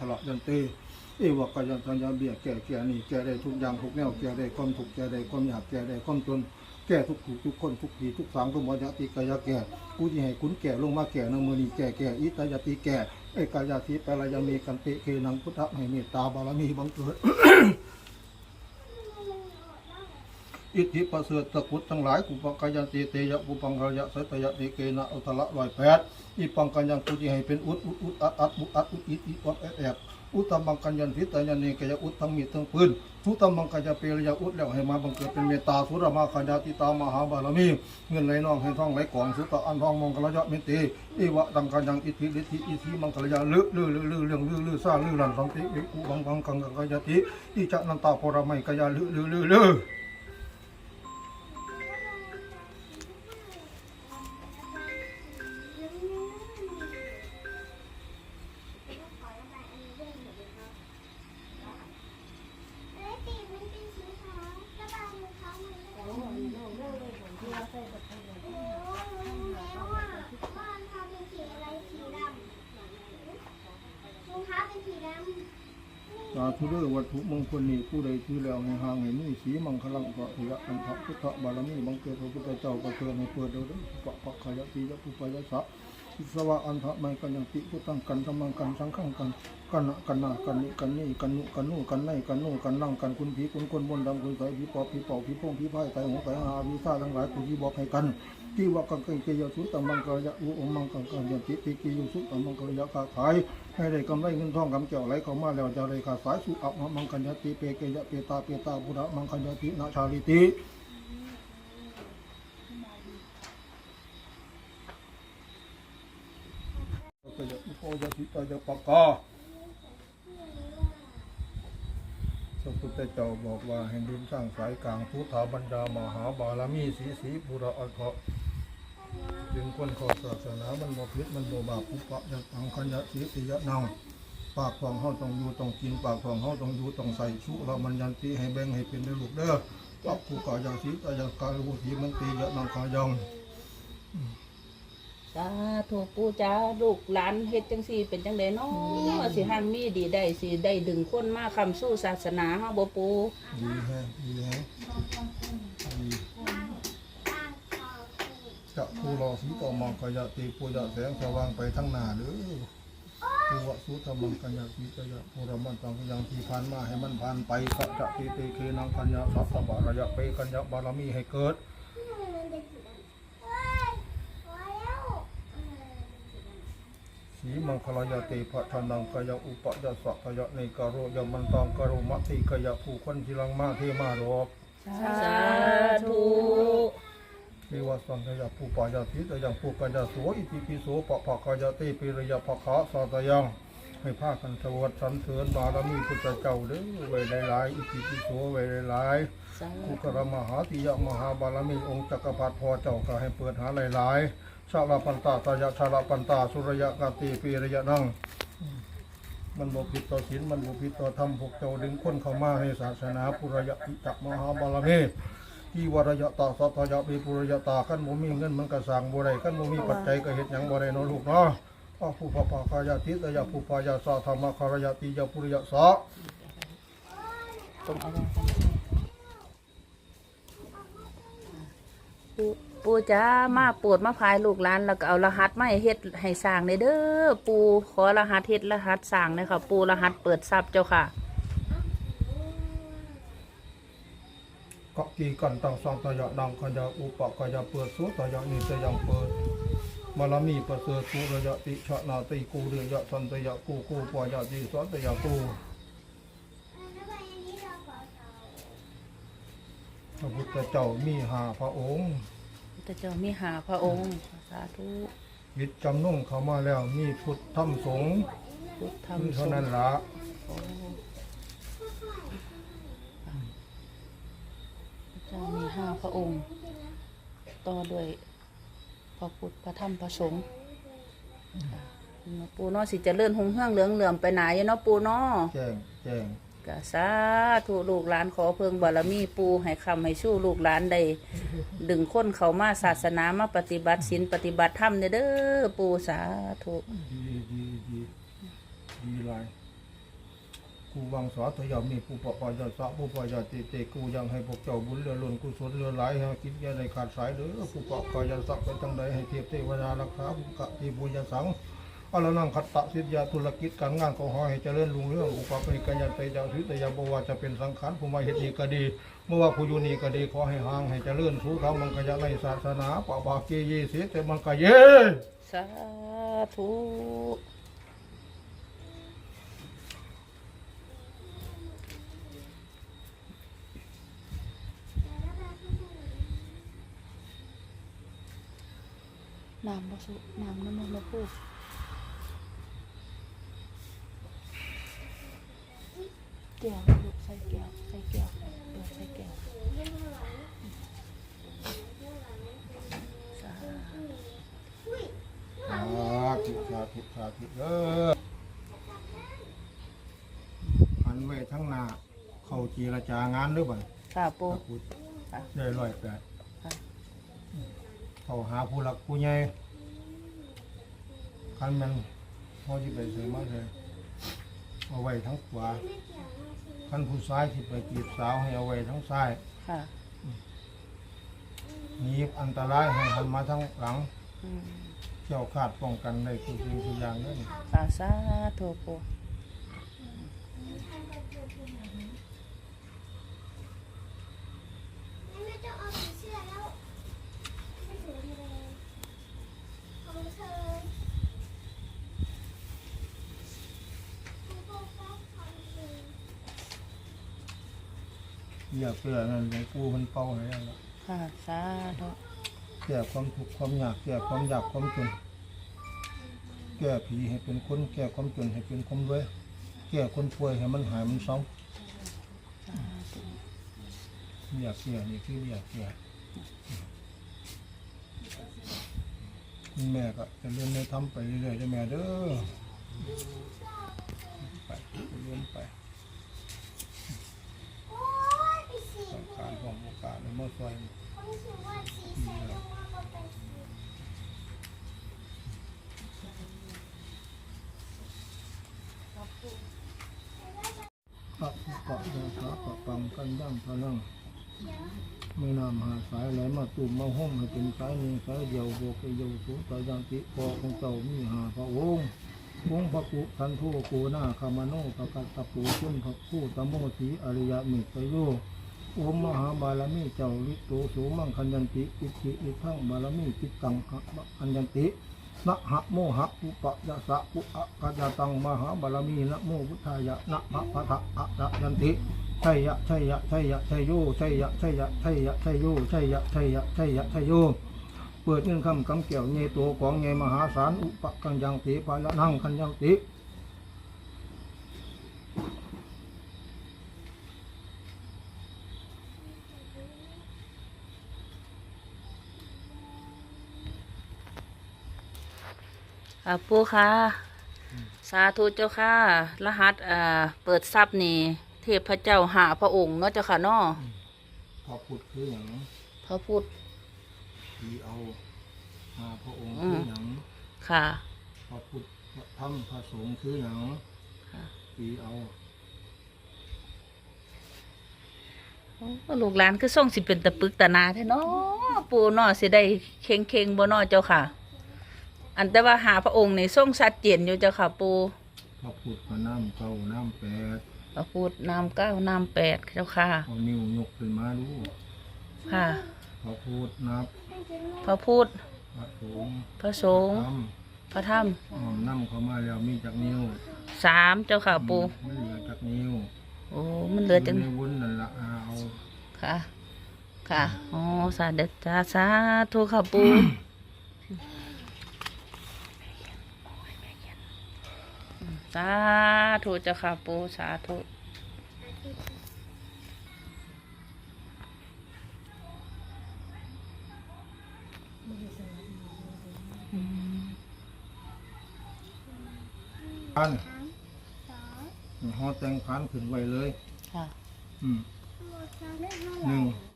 ทะเลาะยันเตเอวะกายันตัญญาเบียแก่แก่นี่แก่ได้ทุกอย่างทุกแนวแก่ได้ความถูกแก่ได้ความอยากแก่ได้ความจนแก่ทุกถูกทุกคนทุกทีทุกสางทุกมยติกายแก่กูจะให้คุณแก่ลงมาแก่นางมือนีแก่แก่อิตายติแก่ไอกายาทิปะรายามีกันติเคนังพุทธให้เมตตาบารมีบังเกิด อิทธิประเสริฐตะกุดทั้งหลายกุปังกายันติเตยะกุปังกายะสัตยะเตเกนะอุตละร้อยแปดอิปังกัญญังกุจิให้เป็นอุดอุดอุดอัดอัดอุดอัดอุดอิดอิดวัดแอดแอบอุตมังกัญญันทิตยันเนกยะอุดทั้งมีดทั้งปืนทุตมังกัญญาเปรยะอุดแล้วให้มาบังเกิดเป็นเมตตาสุรมาคัญญาติตามหาบารมีเงินไหลนองให้ท่องไหลกองสุตะอันทองมองคลยะเมตติอิวะตังกัญญังอิทธิฤทธิอิทธิมังคลยะลือลือลือลือเรื่องลือลือซาลือหลันสันติวิกุบังบังกังกังกายติอิจะนันตาปรมัยกายะลือลือลือลือาธุเด้อวัตถุมงคลนี้ผู้ใดถือแล้วให้ห่างให้มีสีมังคลังก็เถระอันทะพุทธบารมีบังเกิดพระพุทธเจ้าประเกิดให้เปิดเด้อเด้อปะปะขยะติยะปุปยะสะ อิสวะอันทะไมกันยังติพุทธังกันธรรมังกันสังฆังกันกันนะกันนากันนี่กันนี่กันนุกันนู่กันในกันนู่กันนั่งกันคุณผีคุณคนบนดำคุณใสผีปอบผีเป่าผีโป่งผีพายไตหงไตหาวิซ่าทั้งหลายคุณที่บอกให้กันที่ว่ากังเกยเกยสุตตังมังกรยะอุอมังกังกังยันติติกิยสุตตังมังกรยะค้าขายให้ได้กำไรเงินทองกำเจ้าไหลเข้ามาแล้วจะได้ขาดสายสุอัปมังกัญญาติเปเกยะเปตาเปตาบุระมังกัญญาตินาชาลิติ ยะอุปยะติตายะปะกาพระพุทธเจ้าบอกว่าให้ดินสร้างสายกลางพุทธาบรรดามหาบารมีสีสีบุระอัฏฐะดึงคนเข้าศาสนามันบ่ผิดมันบ่บาปอุปะยักอังคัญญะสิติยะนังปากของเฮาต้องอยู่ต้องกินปากของเฮาต้องอยู่ต้องใส่ชุเรามันยันติให้แบ่งให้เป็นได้ลูกเด้อปักผู้กายังสิตายกาลูสีมันติยะนังกายัง สาธุปู่จ้าลูกหลานเฮ็ดจังซี่เป็นจังได๋เนาะสิหันมีดีได้สิได้ดึงคนมาคำสู้ศาสนาเฮาบ่ปู่ดีแฮะดีแฮะดีจะผู้รอสีต่อมังกายะติปุยะแสงสว่างไปทั้งหน้าเด้อผู้วะสุธรรมังกัญญาสีตยะผู้รมันตังยังที่ผ่านมาให้มันผ่านไปสัจจะติเตเคนังกัญญาสัพพะบารยะเปกัญญาบารมีให้เกิด สีมังคลายาติพระธนังกายอุปยสักยะในกโรยมันตังกโรมัติกายผู้คนที่ลังมาเทมารอบสาธุเทวสังกายผู้ปายาทิตยังผู้กายโสอิติปิโสปะภะกายติปิริยภคะสาตยังให้พากันสวดสรรเสริญบารมีพุทธเจ้าเด้อไว้หลายๆอิติปิโสไว้หลายๆสากุกรมหาติยมหาบารมีองค์จักรพรรดิพอเจ้าก็ให้เปิดหาหลายๆ ชาลาปันตาตายะชาลาปันตา สุรยะกาติปีระยะนั่งมันบ่ผิดต่อศีลมันบ่ผิดต่อธรรมพวกเจ้าดึงคนเข้ามาในศาสนาปุรยะอิจักมหาบารมีที่วรยะตาสัตยะปีปุรยะตาคันบ่มีเงินมันก็สร้างบ่ได้คันบ่มีปัจจัยก็เฮ็ดหยังบ่ได้เนาะลูกเนาะพระผู้พระภาคายะทิตยะผู้พายะสาธรรมคารยะติยะปุริยะสะตรงเอาไว้ ปู่จ้ามาโปวดมาพายลูกหลานแล้วก็เอารหัสมาให้เฮ็ดให้สร้างในเด้อปู่ขอรหัสเฮ็ดรหัสสร้างเลยค่ะ ปู่รหัสเปิดทรัพย์เจ้าค่ะเกาะกีกันตังสังตอยะดังขยะอุปกยะเปิดสุตยะนิตยังเปิดมาลมีประเสริฐกุระยะติชะนาติกูเรยะสันตยะกูกูปายะติสันตยะกูพระพุทธเจ้ามีหาพระองค์ พระเจ้ามีหาพระองค์สาธุวิตจำนุ่งเข้ามาแล้วมีพุทธธรรมสงฆ์พุทธธรรมเท่าสงนั้นฆ์ละโอ้พระเจ้ามีห้าพระองค์ ต่อด้วยพระพุทธพระธรรมพระสงฆ์ปูเนาะสิเจะเลื่อนหงเฮืองเหลืองเหลื่อมไปไหนเนาะปูเนาะแจ้งแจ้ง กะสาธุลูกหลานขอเพิงบารมีปูให้คำให้ชู้ลูกหลานได้ดึงคนเขามาศาสนามาปฏิบัติศีลปฏิบัติธรรมเด้อเด้อปูสาธุดีดีดีดีหลายกูวังสอทยามีผู้ปปอยาสะผู้ปอยาติเตกูยังให้พวกเจ้าบุญเรือล้นกุศลเรือไหลให้คิดอย่าได้ขาดสายเด้อผู้ปปอยาสะไปจังใดให้เทพเทวดารักษาผู้กะที่บุญยสัง อรนังขัตตะสิทธยาธุรกิจการงานขอให้เจริญรุ่งเรืองอุปปริกัญญาเตยาทิตยาบว่าจะเป็นสังขารผู้มาเฮ็ดนี้ก็ดีเมื่อว่าผู้อยู่นี่ก็ดีขอให้ห่างให้เจริญสู้ธรรมมังกยะในศาสนาปะบาเกยีเสียแต่มันก็เย่สาธุน้ำบ่สุน้ำน้ำมันบ่พูด แก้วลูกใส่แก้วใส่แก้วเปิดใส่แก้วสาสาธุสาธุสาธุเออหันไว้ทั้งหน้าเข้าจีรจางานหรือเปล่าค่ะปูพระพุทธค่ะ ได้ร้อยแปดค่ะเข้าหาผู้หลักผู้ใหญ่คันแมันพอที่ไปเสมาเลยเอาไว้ทั้งขวา คันผู้ซ้ายที่ไปจีบสาวให้เอาไว้ทั้งซ้ายค่ะ หนีอันตรายให้หันมาทั้งหลัง อืมเที่ยวคาดป้องกันได้ทุกสิ่งทุกอย่างนั่นค่ะสาธุปู ไม่ต้องเอาผีเสื้อแล้วไม่ถึงเลยเอาเธอคุณพ่อฟ้าทำเอง อยากเพื่อนั่นหลวงปู่มันเป่าให้แล้วล่ะค่ะสาธุแก้ความทุกข์ความยากแก้ความยากความจนแก้ผีให้เป็นคนแก้ความจนให้เป็นคนรวยแก้คนป่วยให้มันหายมันเศร้าสาธุอยากแก้นี่คืออยากแก้คุณแม่ก็จะเรียนในทำไปเรื่อยๆได้แม่เด้อไปเรียนไป โอ้ยไปสี ต้อง กากาสในเมื่อซอยเขารู้สึกว่าสีแสงมากกว่าเป็นสีพระพุทธเจ้าพระปะปังกันย่ำพลังไม่นำหาสายไหลมาตุ่มมาห้มให้เป็นสายหนึ่งสายเดียวโบกโยวสุตยันติปอของเจ้ามีหาพระองค์องค์พระกุทันโทโกนาคามโนปกัตตะปูชุนพระคู่ตะโมสีอริยะมิตรโย อมมหาบาลมีเจ้าลิโตสูมังคัญยันติอิทธิอิทังบาลมีจิตตังหะคัญยันตินะหะโมหะอุปยะสะอุอะกะยะตังมหาบารมีนะโมพุทธายะนะพะพะทะอะระยันติชัยยะชัยยะชัยยะชัยโยชัยยะชัยยะชัยยะชัยโยชัยยะชัยยะชัยยะชัยโยเปิดเงินคำกำเกี่ยวเงโตของเงยมหาศาลอุปกังยังติปาละนั่งคันยังติ ค่ะปูค่ะ สาธุเจ้าค่ะ รหัสอ่าเปิดทรัพย์นี่ เทพเจ้าหาพระองค์เนาะเจ้าค่ะเนาะพระพุทธคืออย่างพระพุทธที่เอาหาพระองค์คืออย่างค่ะพระพุทธพระธรรมพระสงฆ์คืออย่างค่ะที่เอาโอ้ลูกหลานคือส่งสิเป็นตะปึกตะนาแท้เนาะปูเนาะสิได้เข่งเข่งๆบ่เนาะเจ้าค่ะ อันแต่ว่าหาพระองค์นี่ส่งชัดเจนอยู่เจ้าค่ะปูพระพุทธพระน้ำเก้าน้ำแปดพระพุทธนามเก้านามแปดเจ้าค่ะเอานิ้วยกขึ้นมาดูค่ะ พระพุทธนับ พระพุทธพระสงฆ์พระสงฆ์ธรรมพระธรรมอ้อมนั่งเข้ามาแล้วมีจักนิ้วสามเจ้าค่ะปูมันเหลือจักนิ้วโอ้มันเหลือจังยู่ในวุ้นนั่นละเอาค่ะ ค่ะ อ๋อ สาธุจ้าสาธุค่ะปู สาธุเจ้าค่ะปูสาธุอันสองห่อแต่งขันขึ้นไว้เลย ค่ะ อืมหมดแล้วได้เท่าไหหนึ่งร่